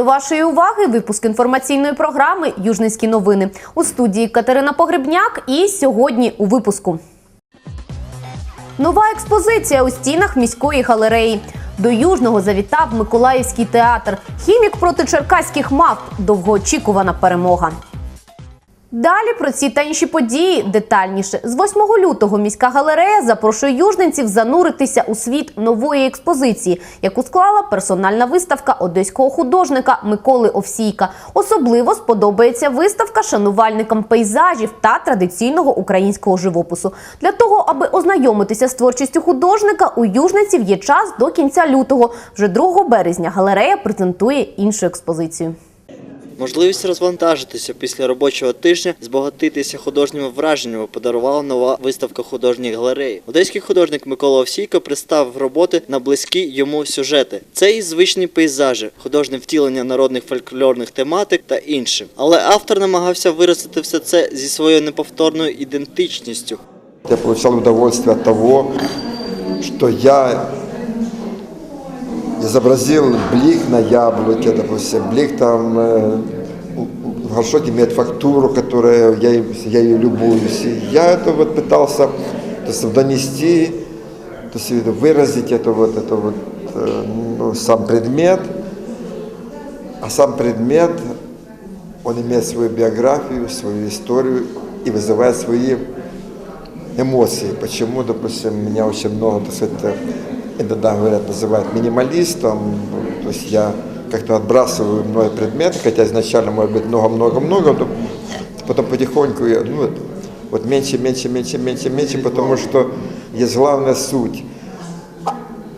До вашої уваги випуск інформаційної програми Южницькі новини у студії Катерина Погребняк. І сьогодні у випуску нова експозиція у стінах міської галереї. До Южного завітав Миколаївський театр. Хімік проти черкаських мавп. Довгоочікувана перемога. Далі про ці та інші події детальніше. З 8 лютого міська галерея запрошує южненців зануритися у світ нової експозиції, яку склала персональна виставка одеського художника Миколи Овсійка. Особливо сподобається виставка шанувальникам пейзажів та традиційного українського живопису. Для того, аби ознайомитися з творчістю художника, у южненців є час до кінця лютого. Вже 2 березня галерея презентує іншу експозицію. Можливість розвантажитися після робочого тижня, збагатитися художніми враженнями подарувала нова виставка художньої галереї. Одеський художник Микола Овсійко представив роботи на близькі йому сюжети. Це і звичні пейзажі, художнє втілення народних фольклорних тематик та інше. Але автор намагався виразити все це зі своєю неповторною ідентичністю. Я получал удовольствие от того, что я изобразил блик на яблоке, допустим, блик там э, горшок имеет фактуру, которая я, я ее любуюсь. И я это вот пытался то есть, донести, то есть выразить это вот, это вот э, ну, сам предмет, а сам предмет, он имеет свою биографию, свою историю и вызывает свои эмоции. Почему, допустим, меня очень много, так сказать, э, иногда говорят, называют минималистом, то есть я как-то отбрасываю многие предметы, хотя изначально может быть много-много-много, но потом потихоньку я, ну, вот- вот меньше, меньше, меньше, меньше, меньше, потому что есть главная суть. А,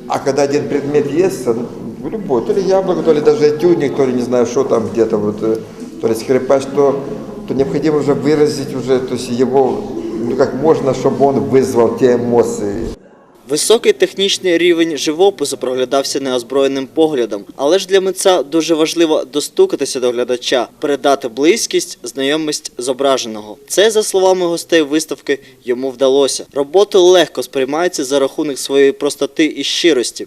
а когда один предмет есть, ну, любой, то ли яблоко, то ли даже этюдник, то ли не знаю, что там где-то, вот, э, то ли скрипач, то, то необходимо уже выразить уже, то есть его, ну как можно, чтобы он вызвал те эмоции. Високий технічний рівень живопису проглядався неозброєним поглядом, але ж для митця дуже важливо достукатися до глядача, передати близькість, знайомість зображеного. Це, за словами гостей виставки, йому вдалося. Роботи легко сприймаються за рахунок своєї простоти і щирості.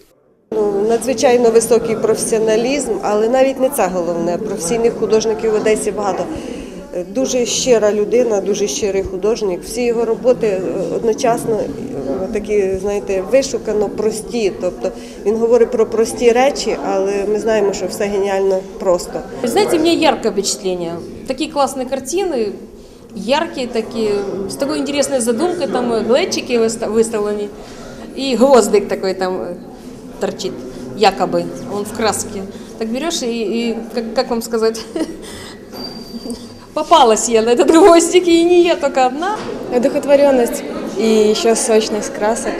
Ну, надзвичайно високий професіоналізм, але навіть не це головне. Професійних художників в Одесі багато. Е, Дуже щира людина, дуже щирий художник. Всі його роботи е, одночасно е, такі, знаєте, вишукано прості. Тобто він говорить про прості речі, але ми знаємо, що все геніально просто. Знаете, у меня яркое впечатление. Такие классные картины, яркие такие, с такой интересной задумкой, там э, глечики выста- выставлены, и гвоздик такой там э, торчит, якобы, он в краске. Так берешь и, и как, как вам сказать, попалась я на этот гвоздик, и не я только одна. Одухотворенность и еще сочность красок.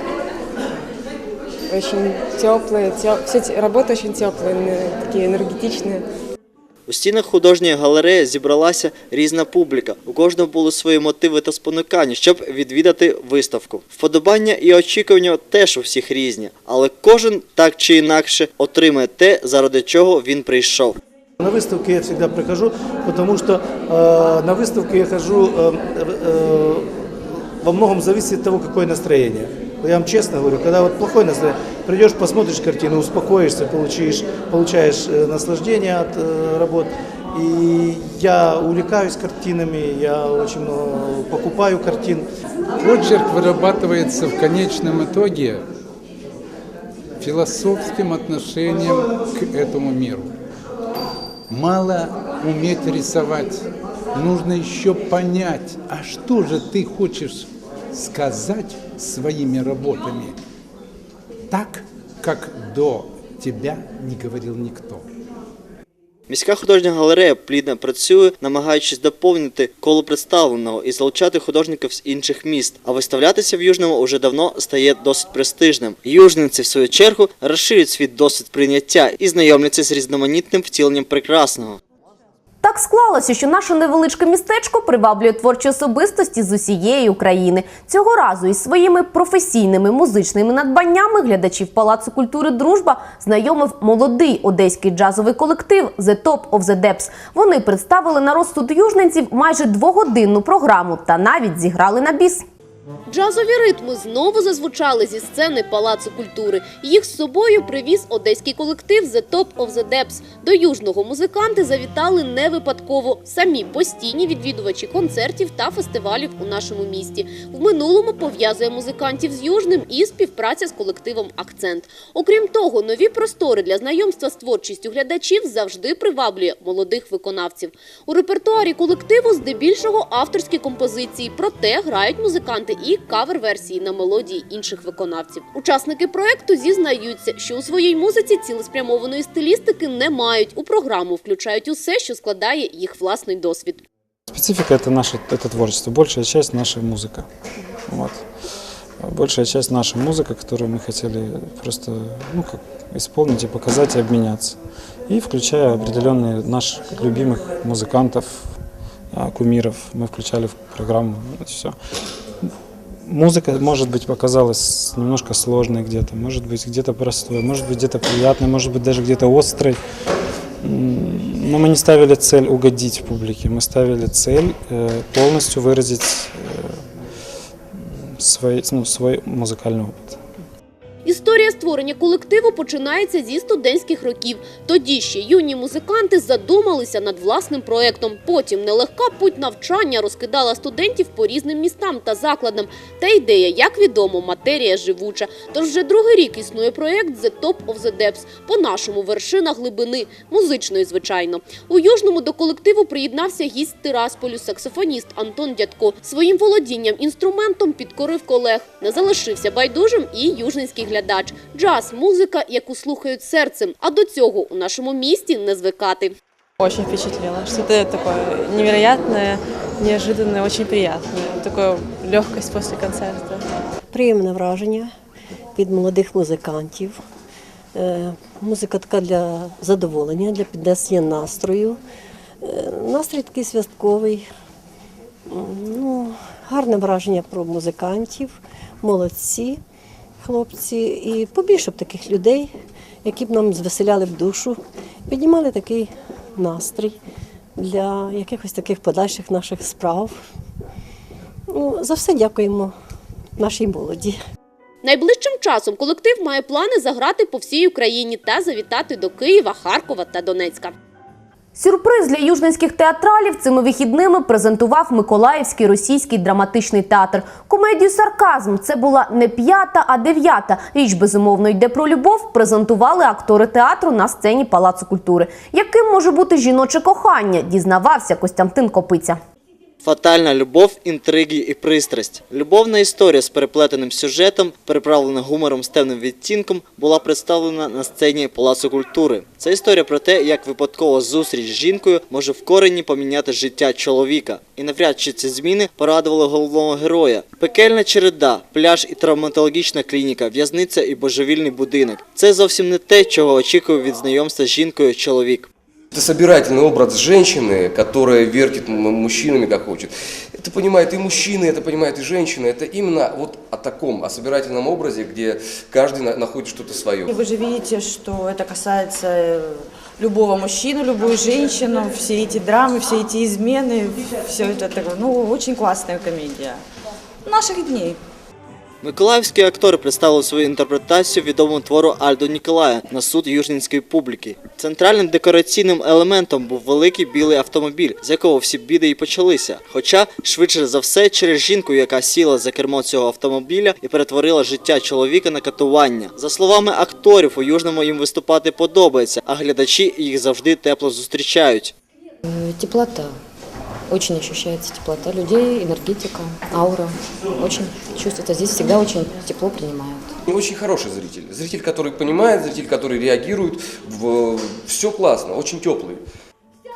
Очень теплые, теп... все те- работы очень теплые, н- такие энергетичные. У стінах художньої галереї зібралася різна публіка. У кожного були свої мотиви та спонукання, щоб відвідати виставку. Вподобання і очікування теж у всіх різні, але кожен так чи інакше отримає те, заради чого він прийшов. На выставке я всегда прихожу, потому что э, на выставку я хожу, э, э, во многом зависит от того, какое настроение. Я вам честно говорю, когда вот плохое настроение, придешь, посмотришь картину, успокоишься, получишь, получаешь э, наслаждение от э, работ. И я увлекаюсь картинами, я очень много покупаю картин. Почерк вырабатывается в конечном итоге философским отношением к этому миру. Мало уметь рисовать, нужно еще понять, а что же ты хочешь сказать своими работами, так, как до тебя не говорил никто. Міська художня галерея плідно працює, намагаючись доповнити коло представленого і залучати художників з інших міст. А виставлятися в Южному уже давно стає досить престижним. Южниці, в свою чергу, розширюють світ досвід прийняття і знайомляться з різноманітним втіленням прекрасного. Так склалося, що наше невеличке містечко приваблює творчі особистості з усієї України. Цього разу із своїми професійними музичними надбаннями глядачів Палацу культури Дружба знайомив молодий одеський джазовий колектив The Top of the Depths. Вони представили на розсуд южненців майже двогодинну програму та навіть зіграли на біс. Джазові ритми знову зазвучали зі сцени Палацу культури. Їх з собою привіз одеський колектив The Top of the Depths. До южного музиканти завітали не випадково. Самі постійні відвідувачі концертів та фестивалів у нашому місті. В минулому пов'язує музикантів з южним і співпраця з колективом Акцент. Окрім того, нові простори для знайомства з творчістю глядачів завжди приваблює молодих виконавців. У репертуарі колективу здебільшого авторські композиції, проте грають музиканти і кавер-версії на мелодії інших виконавців. Учасники проекту зізнаються, що у своїй музиці цілеспрямованої стилістики не мають. У програму включають усе, що складає їх власний досвід. Специфика это наше это творчество, большая часть наша музыка. Вот. Большая часть наша музыка, которую мы хотели просто ну, как, исполнить и показать и обменяться. И включая определенные наших любимых музыкантов, а, кумиров, мы включали в программу. все. Музыка, может быть, показалась немножко сложной где-то, может быть, где-то простой, может быть, где-то приятной, может быть, даже где-то острой. М, Но мы не ставили цель угодить публике, мы ставили цель э, полностью выразить э, м, свой, ну, свой музыкальный опыт. Історія створення колективу починається зі студентських років. Тоді ще юні музиканти задумалися над власним проектом. Потім нелегка путь навчання розкидала студентів по різним містам та закладам. Та ідея, як відомо, матерія живуча. Тож вже другий рік існує проект The Top of the Depths. По-нашому вершина глибини, музичної, звичайно. У Южному до колективу приєднався гість Тирасполю, саксофоніст Антон Дядко. Своїм володінням інструментом підкорив колег. Не залишився байдужим і южненський глядач. Джаз, музика, яку слухають серцем. А до цього у нашому місті не звикати. Очень впечатлило. Что-то такое невероятное, неожиданное, очень приятное. Такая легкость после концерта. Приємне враження від молодих музикантів. Е, Музика така для задоволення, для піднесення настрою. Е, Настрій такий святковий. Ну, гарне враження про музикантів, молодці, хлопці. І побільше б таких людей, які б нам звеселяли б душу, піднімали такий настрій для якихось таких подальших наших справ. Ну, за все дякуємо нашій молоді. Найближчим часом колектив має плани заграти по всій Україні та завітати до Києва, Харкова та Донецька. Сюрприз для южненських театралів цими вихідними презентував Миколаївський російський драматичний театр. Комедію Сарказм це була не п'ята, а дев'ята. Річ безумовно йде про любов. Презентували актори театру на сцені Палацу культури. Яким може бути жіноче кохання? Дізнавався Костянтин Копиця. Фатальна любов, інтриги і пристрасть. Любовна історія з переплетеним сюжетом, переправлена гумором з темним відтінком, була представлена на сцені Палацу культури. Це історія про те, як випадкова зустріч з жінкою може в корені поміняти життя чоловіка. І навряд чи ці зміни порадували головного героя. Пекельна череда, пляж і травматологічна клініка, в'язниця і божевільний будинок. Це зовсім не те, чого очікує від знайомства з жінкою чоловік. Это собирательный образ женщины, которая вертит мужчинами как хочет. Это понимают и мужчины, это понимают и женщины. Это именно вот о таком, о собирательном образе, где каждый на- находит что-то свое. Вы же видите, что это касается э, любого мужчину, любую женщину, все эти драмы, все эти измены, все это такое, ну, очень классная комедия наших дней. Миколаївські актори представили свою інтерпретацію відомого твору Альдо Ніколая на суд южненської публіки. Центральним декораційним елементом був великий білий автомобіль, з якого всі біди і почалися. Хоча, швидше за все, через жінку, яка сіла за кермо цього автомобіля і перетворила життя чоловіка на катування. За словами акторів, у южному їм виступати подобається, а глядачі їх завжди тепло зустрічають. Теплота. Очень ощущается теплота людей, энергетика, аура. Очень чувствуется. Здесь всегда очень тепло принимают. И очень хороший зритель. Зритель, который понимает, зритель, который реагирует. В... Все классно, очень теплый.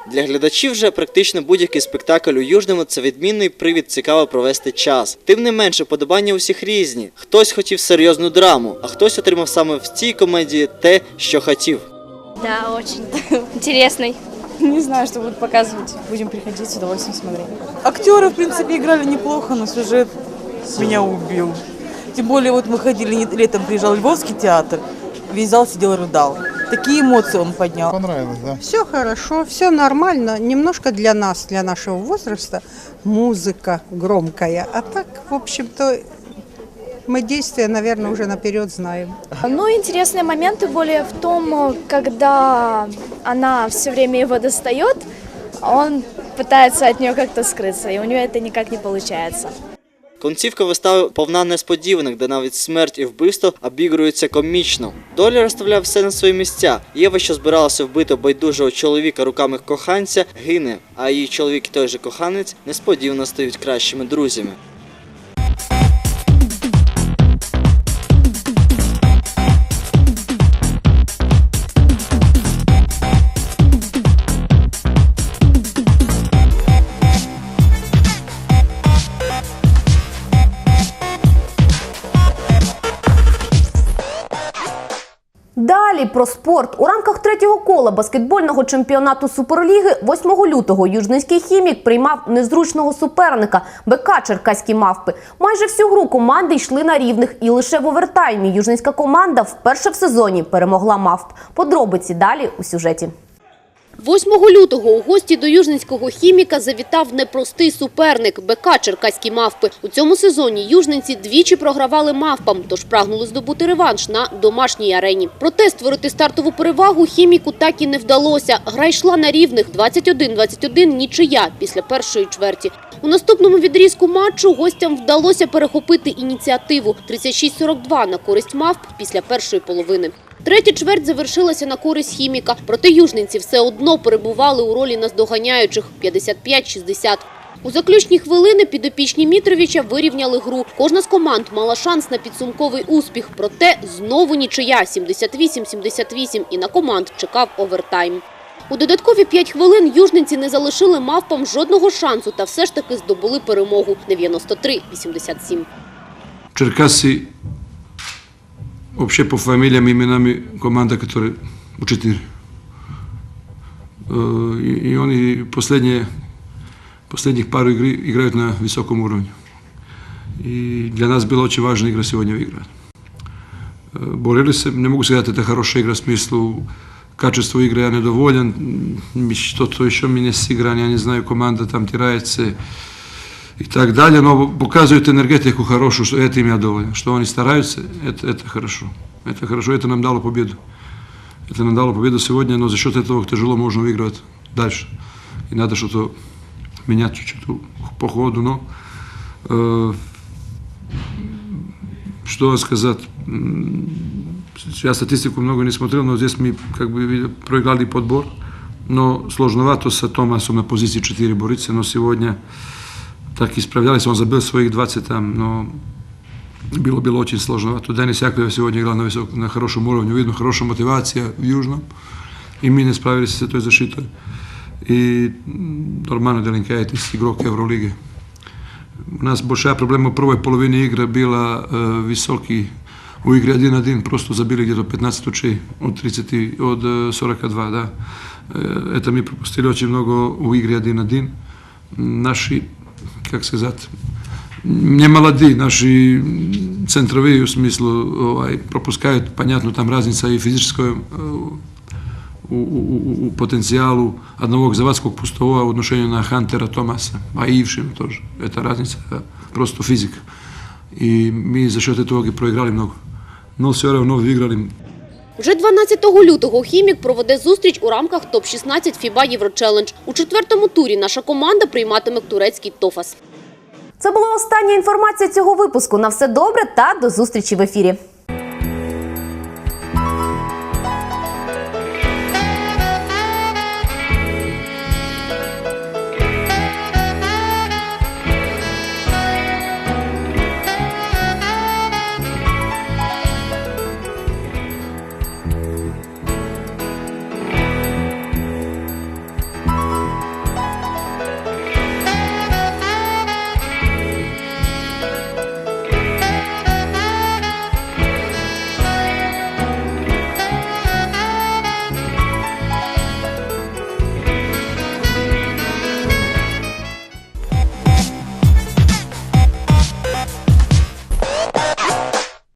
Для глядачів же практично будь-який спектакль у Южному це відмінний привід цікаво провести час. Тим не менше, подобання у всіх різні. Хтось хотів серйозну драму, а хтось отримав саме в цій комедії те, що хотів. Да, очень интересный. Не знаю, что будут показывать. Будем приходить с удовольствием смотреть. Актеры, в принципе, играли неплохо, но сюжет меня убил. Тем более, вот мы ходили, летом приезжал Львовский театр, весь зал сидел и рыдал. такие эмоции он поднял. Понравилось, да? Все хорошо, все нормально. Немножко для нас, для нашего возраста, музыка громкая. А так, в общем-то, мы действия, наверное, уже наперед знаем. Ну, интересные моменты более в том, когда она все время его достает, а он пытается от нее как-то скрыться, и у нее это никак не получается. Концівка вистави повна несподіваних, де навіть смерть і вбивство обігруються комічно. Доля розставляє все на свої місця. Єва, що збиралася вбити байдужого чоловіка руками коханця, гине, а її чоловік і той же коханець несподівано стають кращими друзями. Про спорт у рамках третього кола баскетбольного чемпіонату Суперліги 8 лютого Южницький хімік приймав незручного суперника БК Черкаські мавпи. Майже всю гру команди йшли на рівних, і лише в овертаймі южницька команда вперше в сезоні перемогла мавп. Подробиці далі у сюжеті. 8 лютого у гості до Южненського хіміка завітав непростий суперник – БК «Черкаські мавпи». У цьому сезоні южненці двічі програвали мавпам, тож прагнули здобути реванш на домашній арені. Проте створити стартову перевагу хіміку так і не вдалося. Гра йшла на рівних 21-21 нічия після першої чверті. У наступному відрізку матчу гостям вдалося перехопити ініціативу 36-42 на користь мавп після першої половини. Третя чверть завершилася на користь хіміка, проте южненці все одно перебували у ролі наздоганяючих 55-60. У заключні хвилини підопічні Мітровича вирівняли гру. Кожна з команд мала шанс на підсумковий успіх, проте знову нічия 78-78 і на команд чекав овертайм. У додаткові 5 хвилин южненці не залишили мавпам жодного шансу та все ж таки здобули перемогу 93-87. Черкасы вообще по фамилиям и именам команда, которая у четыре. Э, И, и они последние, последних пару игр играют на высоком уровне. И для нас было очень важно игра сегодня выиграть. Э, Боролись, не могу сказать, это хорошая игра в смысле качества игры я недоволен, М, что-то еще меня сыграно, я не знаю, команда там теряется и так далее, но показывают энергетику хорошую, что этим я доволен, что они стараются, это, это хорошо. Это хорошо, это нам дало победу. Это нам дало победу сегодня, но за счет этого тяжело можно выигрывать дальше. И надо что-то менять чуть-чуть по ходу, но э, что сказать, М, я статистику много не смотрел, но здесь мы как бы видел, проиграли подбор, но сложновато с Томасом на позиции 4 бориться, но сегодня tak ispravljali smo za B svojih 20 tam, no bilo bilo očin složno. A to Denis Jakljeva сегодня играл на, висок, на хорошем уровне, видно хорошая мотивация в Южном, и мы не справились с этой защитой. И Romano Delinkaitis, игрок Евролиги. У нас большая проблема у prvoj polovini igre bila uh, visoki u igri 1 na 1, prosto zabili gdje do 15 oči od, 30, od 42, da. Uh, eto mi propustili oči mnogo u igri 1 na 1. Naši kako se zate, nje maladi, naši centrovi u smislu ovaj, propuskaju, panjatno tam raznica i fizičkoj eh, u, u, potencijalu одного zavadskog pustova u odnošenju na Huntera Tomasa, a i Ivšinu tože. Eta raznica, prosto fizika. I mi za šete toga i proigrali mnogo. No se ora u novi igrali Вже 12 лютого хімік проведе зустріч у рамках топ-16 ФІБА Єврочелендж. У четвертому турі наша команда прийматиме турецький Тофас. Це була остання інформація цього випуску. На все добре та до зустрічі в ефірі.